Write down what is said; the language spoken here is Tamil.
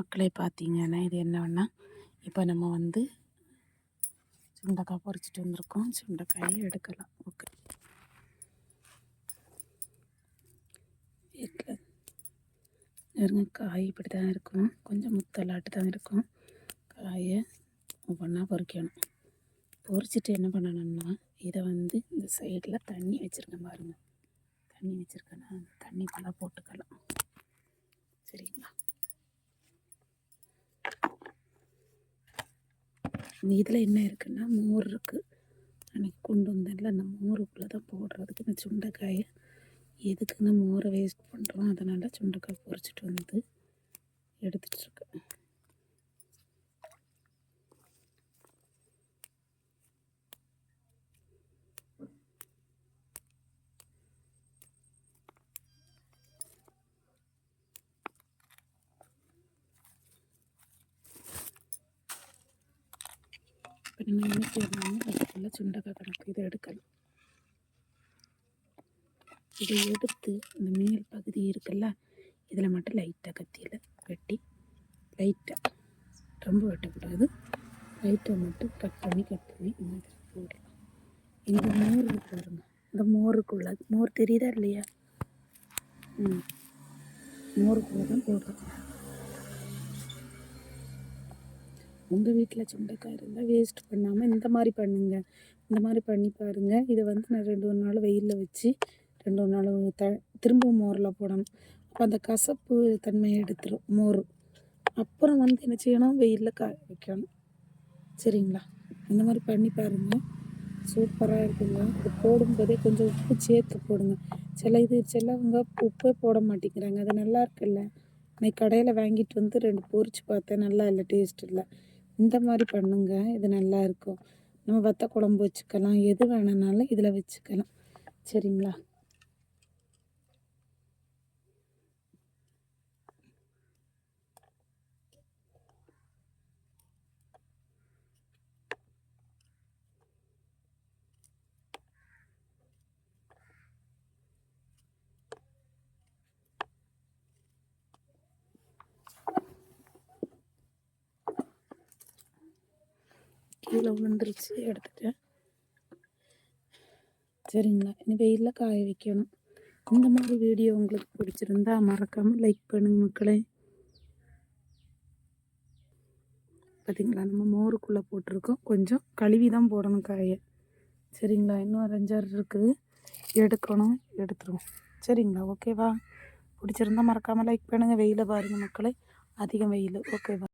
மக்களை பார்த்தீங்கன்னா இது என்னன்னா இப்போ நம்ம வந்து சுண்டக்காய் பொறிச்சிட்டு வந்திருக்கோம். சுண்டக்காயை எடுக்கலாம். ஓகே. வீட்டில் காய் இப்படி தான் இருக்கும். கொஞ்சம் முத்தலாட்டு தான் இருக்கும். காயை ஒவ்வொன்றா பொறிக்கணும். பொறிச்சிட்டு என்ன பண்ணணும்னா இதை வந்து இந்த சைடில் தண்ணி வச்சுருக்கேன் பாருங்கள் தண்ணி வச்சுருக்கேன்னா தண்ணி தண்ணிக்குள்ளே போட்டுக்கலாம் சரிங்களா இதில் என்ன இருக்குன்னா மோர் இருக்குது அன்றைக்கி கொண்டு வந்தேன்ல அந்த மோருக்குள்ளே தான் போடுறதுக்கு இந்த சுண்டைக்காயை. எதுக்குன்னு மோரை வேஸ்ட் பண்ணுறோம் அதனால் சுண்டைக்காய் பொறிச்சிட்டு வந்து எடுத்துகிட்ருக்கேன் இப்போ நம்ம என்ன செய்யணும்னா அதுக்குள்ளே சுண்டக்காய் கணக்கு இதை எடுக்கணும். இதை எடுத்து இந்த மேல் பகுதி இருக்குல்ல இதில் மட்டும் லைட்டாக கத்தியில் வெட்டி லைட்டாக ரொம்ப வெட்டக்கூடாது. லைட்டை மட்டும் கட் பண்ணி கட் பண்ணி இந்த போடலாம். இந்த மோர் பாருங்க இந்த மோருக்குள்ள மோர் தெரியுதா இல்லையா? ம். மோருக்குள்ளே தான் போடுறோம் உங்கள் வீட்டில் சுண்டைக்காய் இருந்தால் வேஸ்ட் பண்ணாமல் இந்த மாதிரி பண்ணுங்கள் இந்த மாதிரி பண்ணி பாருங்கள் இதை வந்து நான் ரெண்டு ஒரு நாள் வெயிலில் வச்சு ரெண்டு ஒரு நாள் த திரும்பவும் மோரில் போடணும். அப்போ அந்த கசப்பு தன்மையை எடுத்துரும் மோர். அப்புறம் வந்து என்ன செய்யணும்? வெயிலில் காய வைக்கணும். சரிங்களா? இந்த மாதிரி பண்ணி பாருங்கள் சூப்பராக இருக்குங்க. இது போடும்போதே கொஞ்சம் உப்பு சேர்த்து போடுங்க. சில இது சிலவங்க உப்பே போட மாட்டேங்கிறாங்க. அது நல்லா இருக்குல்ல? நான் கடையில் வாங்கிட்டு வந்து ரெண்டு பொரிச்சு பார்த்தேன். நல்லா இல்லை டேஸ்ட் இல்லை. இந்த மாதிரி பண்ணுங்க இது நல்லா இருக்கும். நம்ம வத்த குழம்பு வச்சுக்கலாம் எது வேணுனாலும் இதில் வச்சுக்கலாம். சரிங்களா? கீழே விழுந்துருச்சு எடுத்துட்டேன் சரிங்களா? இனி வெயிலில் காய வைக்கணும். இந்த மாதிரி வீடியோ உங்களுக்கு பிடிச்சிருந்தா மறக்காமல் லைக் பண்ணுங்க மக்களே. பார்த்திங்களா நம்ம மோருக்குள்ளே போட்டிருக்கோம். கொஞ்சம் கழுவி தான் போடணும் காயை. சரிங்களா? இன்னும் ஒரு அஞ்சாறு இருக்குது. எடுக்கணும் எடுத்துருவோம். சரிங்களா? ஓகேவா? பிடிச்சிருந்தா மறக்காமல் லைக் பண்ணுங்கள் வெயிலை பாருங்கள் மக்களே. அதிகம் வெயில். ஓகேவா?